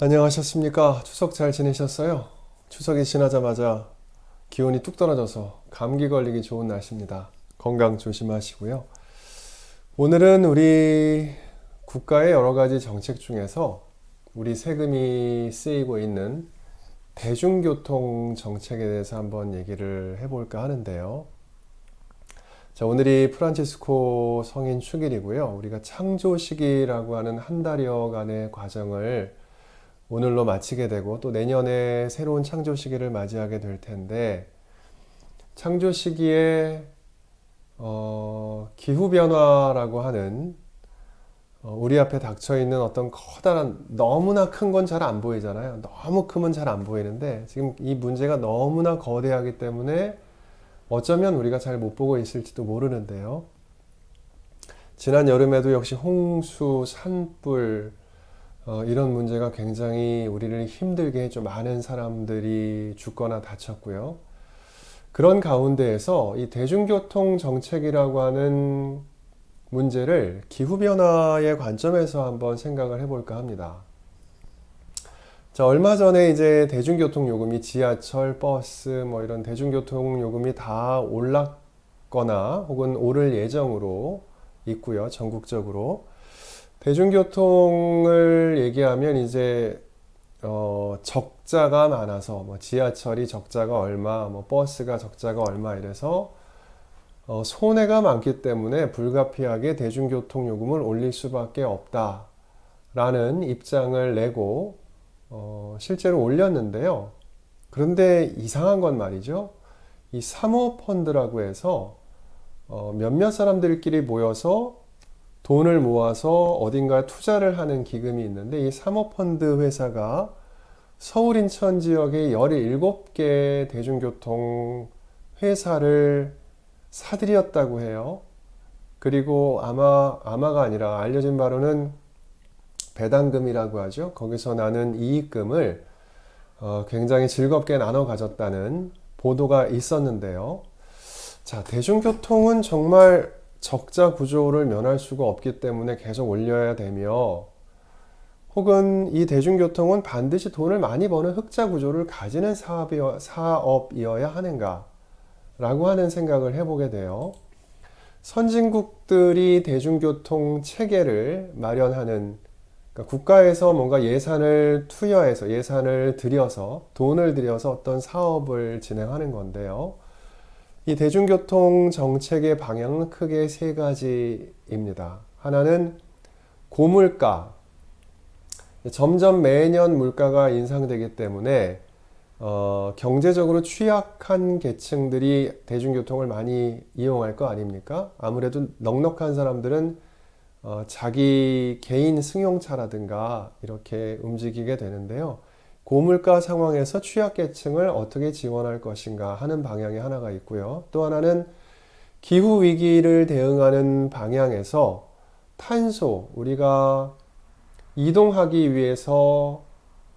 안녕하셨습니까? 추석 잘 지내셨어요? 추석이 지나자마자 기온이 뚝 떨어져서 감기 걸리기 좋은 날씨입니다. 건강 조심하시고요. 오늘은 우리 국가의 여러 가지 정책 중에서 우리 세금이 쓰이고 있는 대중교통 정책에 대해서 한번 얘기를 해볼까 하는데요. 자, 오늘이 프란치스코 성인 축일이고요. 우리가 창조식이라고 하는 한 달여간의 과정을 오늘로 마치게 되고 또 내년에 새로운 창조 시기를 맞이하게 될 텐데 창조 시기에 어, 기후 변화라고 하는 어, 우리 앞에 닥쳐 있는 어떤 커다란 너무나 큰 건 잘 안 보이잖아요. 너무 크면 잘 안 보이는데 지금 이 문제가 너무나 거대하기 때문에 어쩌면 우리가 잘 못 보고 있을지도 모르는데요. 지난 여름에도 역시 홍수, 산불, 어, 이런 문제가 굉장히 우리를 힘들게 해줘 많은 사람들이 죽거나 다쳤고요. 그런 가운데에서 이 대중교통 정책이라고 하는 문제를 기후변화의 관점에서 한번 생각을 해볼까 합니다. 자, 얼마 전에 이제 대중교통 요금이 지하철, 버스, 뭐 이런 대중교통 요금이 다 올랐거나 혹은 오를 예정으로 있고요. 전국적으로. 대중교통을 얘기하면 이제 어, 적자가 많아서 뭐 지하철이 적자가 얼마, 뭐 버스가 적자가 얼마 이래서 어, 손해가 많기 때문에 불가피하게 대중교통 요금을 올릴 수밖에 없다라는 입장을 내고 어, 실제로 올렸는데요. 그런데 이상한 건 말이죠. 이 사모펀드라고 해서 어, 몇몇 사람들끼리 모여서 돈을 모아서 어딘가에 투자를 하는 기금이 있는데 이 사모펀드 회사가 서울 인천 지역의 17개 대중교통 회사를 사들였다고 해요. 그리고 아마 아마가 아니라 알려진 바로는 배당금이라고 하죠. 거기서 나는 이익금을 어, 굉장히 즐겁게 나눠 가졌다는 보도가 있었는데요. 자, 대중교통은 정말 적자 구조를 면할 수가 없기 때문에 계속 올려야 되며 혹은 이 대중교통은 반드시 돈을 많이 버는 흑자 구조를 가지는 사업이어, 사업이어야 하는가 라고 하는 생각을 해보게 돼요. 선진국들이 대중교통 체계를 마련하는 그러니까 국가에서 뭔가 예산을 투여해서 예산을 들여서 돈을 들여서 어떤 사업을 진행하는 건데요. 이 대중교통 정책의 방향은 크게 세 가지입니다. 하나는 고물가. 점점 매년 물가가 인상되기 때문에 어, 경제적으로 취약한 계층들이 대중교통을 많이 이용할 거 아닙니까? 아무래도 넉넉한 사람들은 어, 자기 개인 승용차라든가 이렇게 움직이게 되는데요. 고물가 상황에서 취약계층을 어떻게 지원할 것인가 하는 방향이 하나가 있고요. 또 하나는 기후 위기를 대응하는 방향에서 탄소, 우리가 이동하기 위해서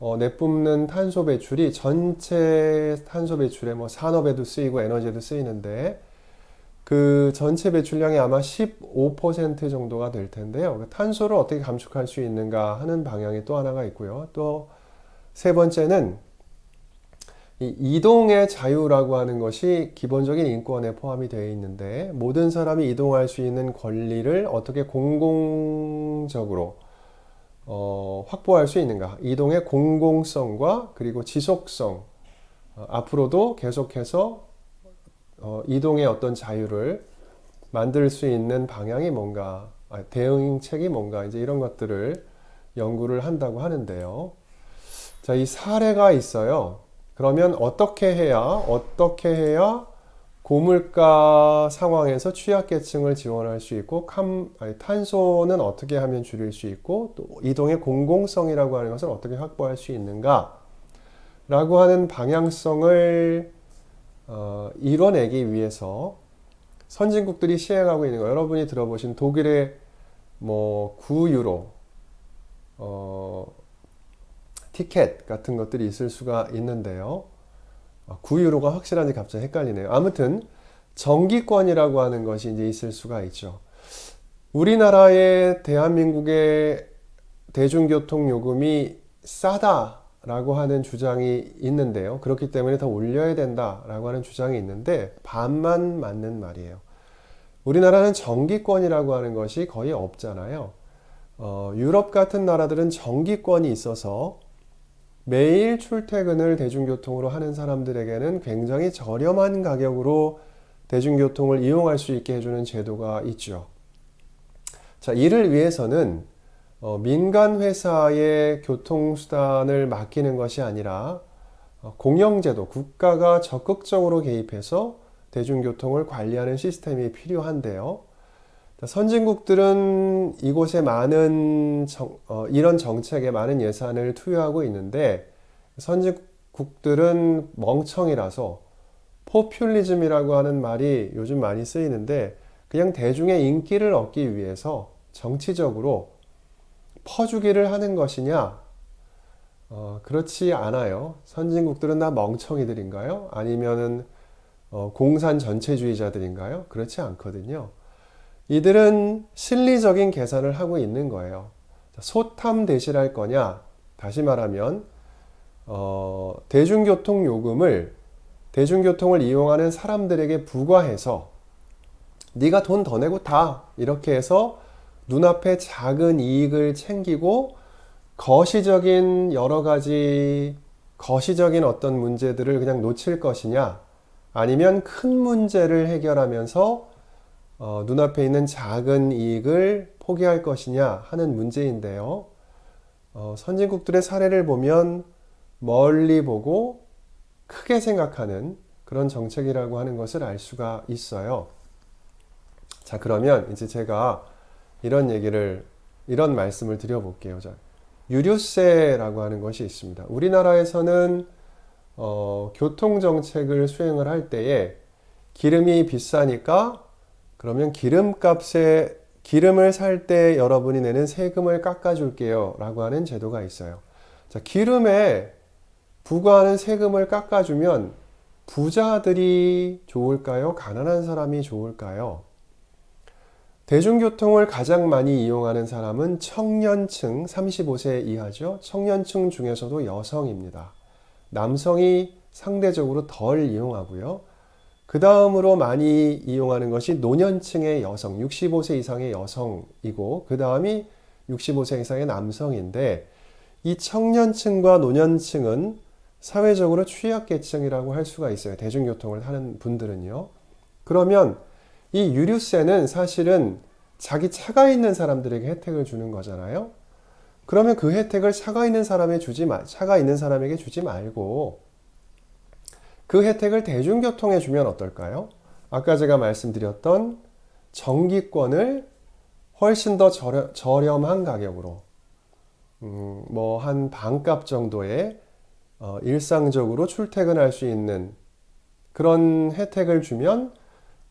어, 내뿜는 탄소 배출이 전체 탄소 배출에 뭐 산업에도 쓰이고 에너지에도 쓰이는데 그 전체 배출량이 아마 15% 정도가 될 텐데요. 그 탄소를 어떻게 감축할 수 있는가 하는 방향이 또 하나가 있고요. 또 세 번째는 이 이동의 자유라고 하는 것이 기본적인 인권에 포함이 되어 있는데 모든 사람이 이동할 수 있는 권리를 어떻게 공공적으로 어, 확보할 수 있는가? 이동의 공공성과 그리고 지속성 어, 앞으로도 계속해서 어, 이동의 어떤 자유를 만들 수 있는 방향이 뭔가 아, 대응책이 뭔가 이제 이런 것들을 연구를 한다고 하는데요. 자, 이 사례가 있어요. 그러면 어떻게 해야, 어떻게 해야 고물가 상황에서 취약계층을 지원할 수 있고, 캄, 아니, 탄소는 어떻게 하면 줄일 수 있고, 또 이동의 공공성이라고 하는 것을 어떻게 확보할 수 있는가? 라고 하는 방향성을 어, 이뤄내기 위해서 선진국들이 시행하고 있는 거, 여러분이 들어보신 독일의 뭐 9유로, 어, 티켓 같은 것들이 있을 수가 있는데요. 9유로가 확실한지 갑자기 헷갈리네요. 아무튼 정기권이라고 하는 것이 이제 있을 수가 있죠. 우리나라의 대한민국의 대중교통 요금이 싸다라고 하는 주장이 있는데요. 그렇기 때문에 더 올려야 된다라고 하는 주장이 있는데 반만 맞는 말이에요. 우리나라는 정기권이라고 하는 것이 거의 없잖아요. 어, 유럽 같은 나라들은 정기권이 있어서 매일 출퇴근을 대중교통으로 하는 사람들에게는 굉장히 저렴한 가격으로 대중교통을 이용할 수 있게 해주는 제도가 있죠. 자, 이를 위해서는 어, 민간 회사의 교통수단을 맡기는 것이 아니라 어, 공영제도, 국가가 적극적으로 개입해서 대중교통을 관리하는 시스템이 필요한데요. 자, 선진국들은 이곳에 많은 정- 어, 이런 정책에 많은 예산을 투여하고 있는데 선진국들은 멍청이라서 포퓰리즘이라고 하는 말이 요즘 많이 쓰이는데 그냥 대중의 인기를 얻기 위해서 정치적으로 퍼주기를 하는 것이냐? 어, 그렇지 않아요. 선진국들은 다 멍청이들인가요? 아니면은 어, 공산 전체주의자들인가요? 그렇지 않거든요. 이들은 실리적인 계산을 하고 있는 거예요. 자, 소탐 대실할 거냐? 다시 말하면 어, 대중교통 요금을 대중교통을 이용하는 사람들에게 부과해서 네가 돈 더 내고 타 이렇게 해서 눈앞에 작은 이익을 챙기고 거시적인 여러 가지 거시적인 어떤 문제들을 그냥 놓칠 것이냐 아니면 큰 문제를 해결하면서 어, 눈앞에 있는 작은 이익을 포기할 것이냐 하는 문제인데요. 어, 선진국들의 사례를 보면 멀리 보고 크게 생각하는 그런 정책이라고 하는 것을 알 수가 있어요. 자, 그러면 이제 제가 이런 얘기를, 이런 말씀을 드려볼게요. 자, 유류세라고 하는 것이 있습니다. 우리나라에서는 어, 교통정책을 수행을 할 때에 기름이 비싸니까 그러면 기름값에 기름을 살 때 여러분이 내는 세금을 깎아줄게요. 라고 하는 제도가 있어요. 자, 기름에 부과하는 세금을 깎아주면 부자들이 좋을까요? 가난한 사람이 좋을까요? 대중교통을 가장 많이 이용하는 사람은 청년층 35세 이하죠. 청년층 중에서도 여성입니다. 남성이 상대적으로 덜 이용하고요. 그 다음으로 많이 이용하는 것이 노년층의 여성, 65세 이상의 여성이고, 그 다음이 65세 이상의 남성인데, 이 청년층과 노년층은 사회적으로 취약계층이라고 할 수가 있어요. 대중교통을 타는 분들은요. 그러면 이 유류세는 사실은 자기 차가 있는 사람들에게 혜택을 주는 거잖아요. 그러면 그 혜택을 차가 있는 사람에 주지 마, 차가 있는 사람에게 주지 말고 그 혜택을 대중교통에 주면 어떨까요? 아까 제가 말씀드렸던 정기권을 훨씬 더 저렴, 저렴 한 가격으로 음, 뭐한 반값 정도의 어, 일상적으로 출퇴근할 수 있는 그런 혜택을 주면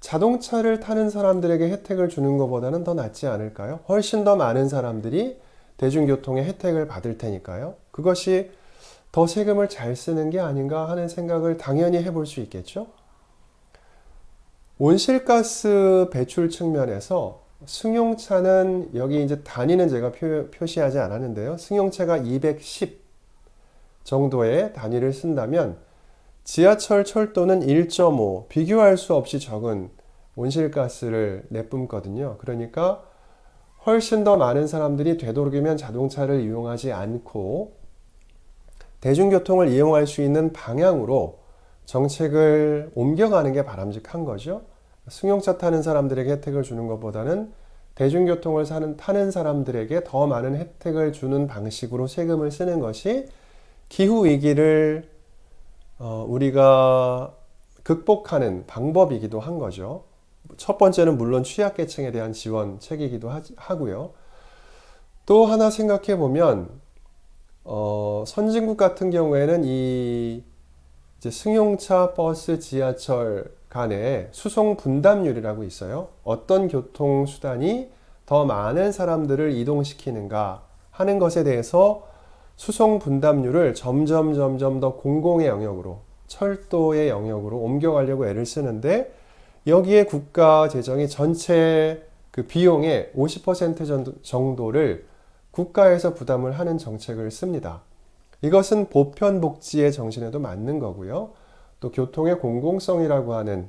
자동차를 타는 사람들에게 혜택을 주는 것보다는 더 낫지 않을까요? 훨씬 더 많은 사람들이 대중교통의 혜택을 받을 테니까요. 그것이 더 세금을 잘 쓰는 게 아닌가 하는 생각을 당연히 해볼 수 있겠죠. 온실가스 배출 측면에서 승용차는 여기 이제 단위는 제가 표, 표시하지 않았는데요. 승용차가 210 정도의 단위를 쓴다면 지하철, 철도는 1.5 비교할 수 없이 적은 온실가스를 내뿜거든요. 그러니까 훨씬 더 많은 사람들이 되도록이면 자동차를 이용하지 않고 대중교통을 이용할 수 있는 방향으로 정책을 옮겨가는 게 바람직한 거죠. 승용차 타는 사람들에게 혜택을 주는 것보다는 대중교통을 사는, 타는 사람들에게 더 많은 혜택을 주는 방식으로 세금을 쓰는 것이 기후 위기를 어, 우리가 극복하는 방법이기도 한 거죠. 첫 번째는 물론 취약계층에 대한 지원책이기도 하, 하고요. 또 하나 생각해 보면 어, 선진국 같은 경우에는 이 승용차, 버스, 지하철 간에 수송 분담률이라고 있어요. 어떤 교통 수단이 더 많은 사람들을 이동시키는가 하는 것에 대해서 수송 분담률을 점점 점점 더 공공의 영역으로 철도의 영역으로 옮겨가려고 애를 쓰는데 여기에 국가 재정이 전체 그 비용의 50% 정도를 국가에서 부담을 하는 정책을 씁니다. 이것은 보편복지의 정신에도 맞는 거고요. 또 교통의 공공성이라고 하는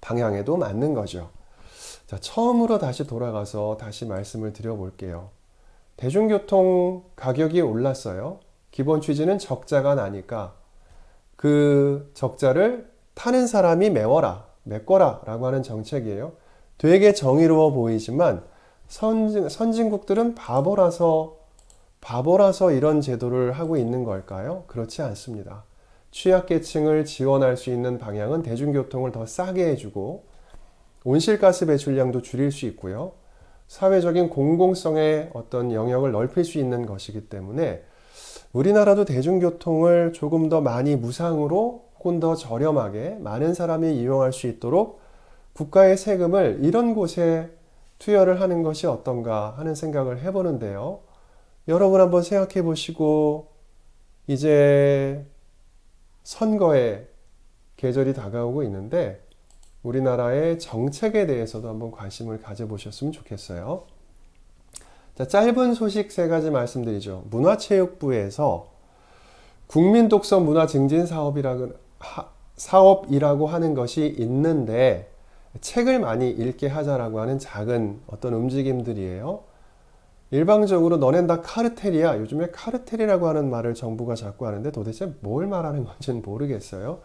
방향에도 맞는 거죠. 자, 처음으로 다시 돌아가서 다시 말씀을 드려볼게요. 대중교통 가격이 올랐어요. 기본 취지는 적자가 나니까 그 적자를 타는 사람이 메워라, 메꿔라 라고 하는 정책이에요. 되게 정의로워 보이지만 선진, 선진국들은 바보라서 바보라서 이런 제도를 하고 있는 걸까요? 그렇지 않습니다. 취약계층을 지원할 수 있는 방향은 대중교통을 더 싸게 해주고 온실가스 배출량도 줄일 수 있고요. 사회적인 공공성의 어떤 영역을 넓힐 수 있는 것이기 때문에 우리나라도 대중교통을 조금 더 많이 무상으로 혹은 더 저렴하게 많은 사람이 이용할 수 있도록 국가의 세금을 이런 곳에 투여를 하는 것이 어떤가 하는 생각을 해보는데요. 여러분 한번 생각해 보시고 이제 선거의 계절이 다가오고 있는데 우리나라의 정책에 대해서도 한번 관심을 가져보셨으면 좋겠어요. 자, 짧은 소식 세 가지 말씀드리죠. 문화체육부에서 국민 독서 문화 증진 사업이라고 하, 사업이라고 하는 것이 있는데 책을 많이 읽게 하자라고 하는 작은 어떤 움직임들이에요. 일방적으로 너넨 다 카르텔이야. 요즘에 카르텔이라고 하는 말을 정부가 자꾸 하는데 도대체 뭘 말하는 건지는 모르겠어요.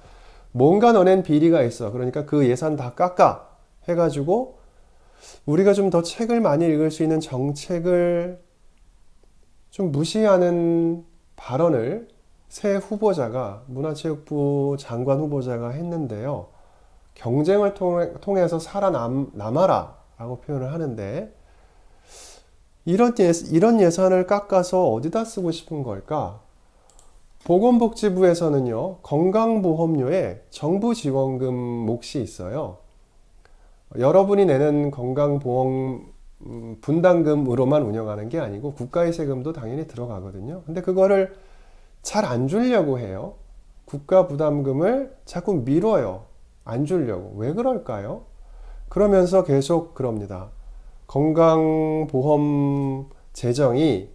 뭔가 너넨 비리가 있어. 그러니까 그 예산 다 깎아. 해가지고 우리가 좀 더 책을 많이 읽을 수 있는 정책을 좀 무시하는 발언을 새 후보자가 문화체육부 장관 후보자가 했는데요. 경쟁을 통해 서 살아남아라 라고 표현을 하는데 이런, 예, 이런 예산을 깎아서 어디다 쓰고 싶은 걸까? 보건복지부에서는요, 건강보험료에 정부 지원금 몫이 있어요. 여러분이 내는 건강보험 음, 분담금으로만 운영하는 게 아니고 국가의 세금도 당연히 들어가거든요. 근데 그거를 잘 안 주려고 해요. 국가 부담금을 자꾸 미뤄요. 안 주려고. 왜 그럴까요? 그러면서 계속 그럽니다. 건강보험 재정이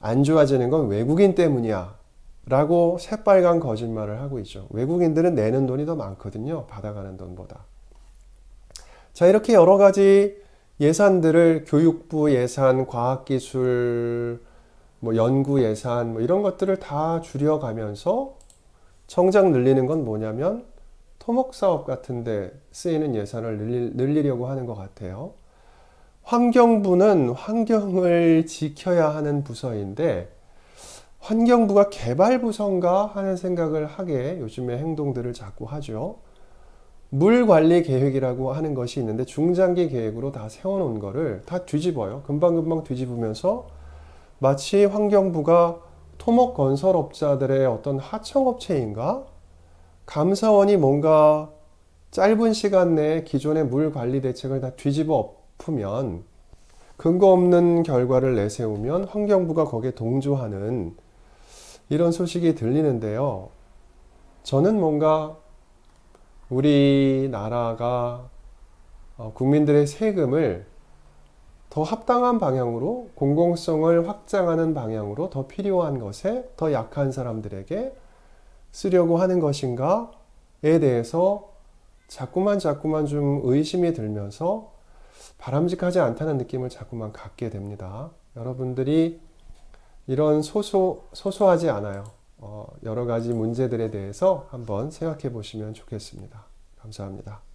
안 좋아지는 건 외국인 때문이야. 라고 새빨간 거짓말을 하고 있죠. 외국인들은 내는 돈이 더 많거든요. 받아가는 돈보다. 자, 이렇게 여러 가지 예산들을 교육부 예산, 과학기술, 뭐 연구 예산, 뭐 이런 것들을 다 줄여가면서 정작 늘리는 건 뭐냐면 토목 사업 같은데 쓰이는 예산을 늘리, 늘리려고 하는 것 같아요. 환경부는 환경을 지켜야 하는 부서인데 환경부가 개발부서인가 하는 생각을 하게 요즘에 행동들을 자꾸 하죠. 물 관리 계획이라고 하는 것이 있는데 중장기 계획으로 다 세워놓은 거를 다 뒤집어요. 금방금방 뒤집으면서 마치 환경부가 토목 건설업자들의 어떤 하청업체인가? 감사원이 뭔가 짧은 시간 내에 기존의 물 관리 대책을 다 뒤집어 엎으면 근거 없는 결과를 내세우면 환경부가 거기에 동조하는 이런 소식이 들리는데요. 저는 뭔가 우리나라가 어, 국민들의 세금을 더 합당한 방향으로 공공성을 확장하는 방향으로 더 필요한 것에 더 약한 사람들에게 쓰려고 하는 것인가에 대해서 자꾸만 자꾸만 좀 의심이 들면서 바람직하지 않다는 느낌을 자꾸만 갖게 됩니다. 여러분들이 이런 소소, 소소하지 않아요. 어, 여러 가지 문제들에 대해서 한번 생각해 보시면 좋겠습니다. 감사합니다.